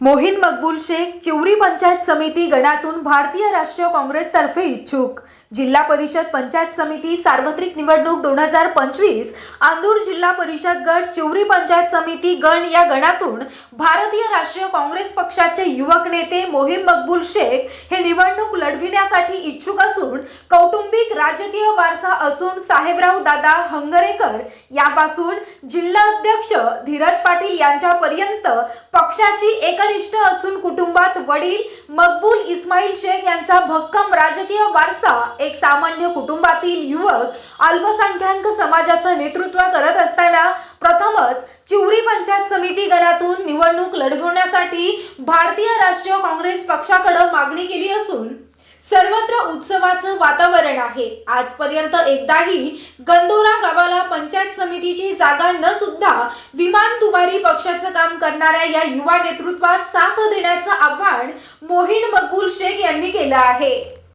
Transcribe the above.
मोहीन मकबूल शेख चिवरी पंचायत समिती गणातून भारतीय राष्ट्रीय काँग्रेसतर्फे इच्छुक. जिल्हा परिषद पंचायत समिती सार्वत्रिक निवडणूक दोन हजार पंचवीस आंदूर जिल्हा परिषद गट चिवरी पंचायत समिती गण या गणातून भारतीय राष्ट्रीय काँग्रेस पक्षाचे युवक नेते मोहीम मकबूल शेख हे निवडणूक लढविण्यासाठी इच्छुक असून कौटुंबिक राजकीय वारसा असून साहेबराव दादा हंगरेकर यापासून जिल्हा अध्यक्ष धीरज पाटील यांच्यापर्यंत पक्षाची एकनिष्ठ असून कुटुंबात वडील मकबूल इस्माईल शेख यांचा भक्कम राजकीय वारसा एक सामान्य कुटुंबातील युवक अल्पसंख्याक समाजाचं नेतृत्व करत असताना प्रथमच चिवरी पंचायत समिती गणातून निवडणूक लढवण्यासाठी भारतीय राष्ट्रीय काँग्रेस पक्षाकडे मागणी केली असून सर्वत्र उत्सवाचं वातावरण आहे. आजपर्यंत एकदाही गंदोरा गावाला पंचायत समितीची जागा न सुद्धा विमान तुमारी पक्षाचं काम करणाऱ्या या युवा नेतृत्वास साथ देण्याचं आव्हान मोहीन मकबूल शेख यांनी केलं आहे.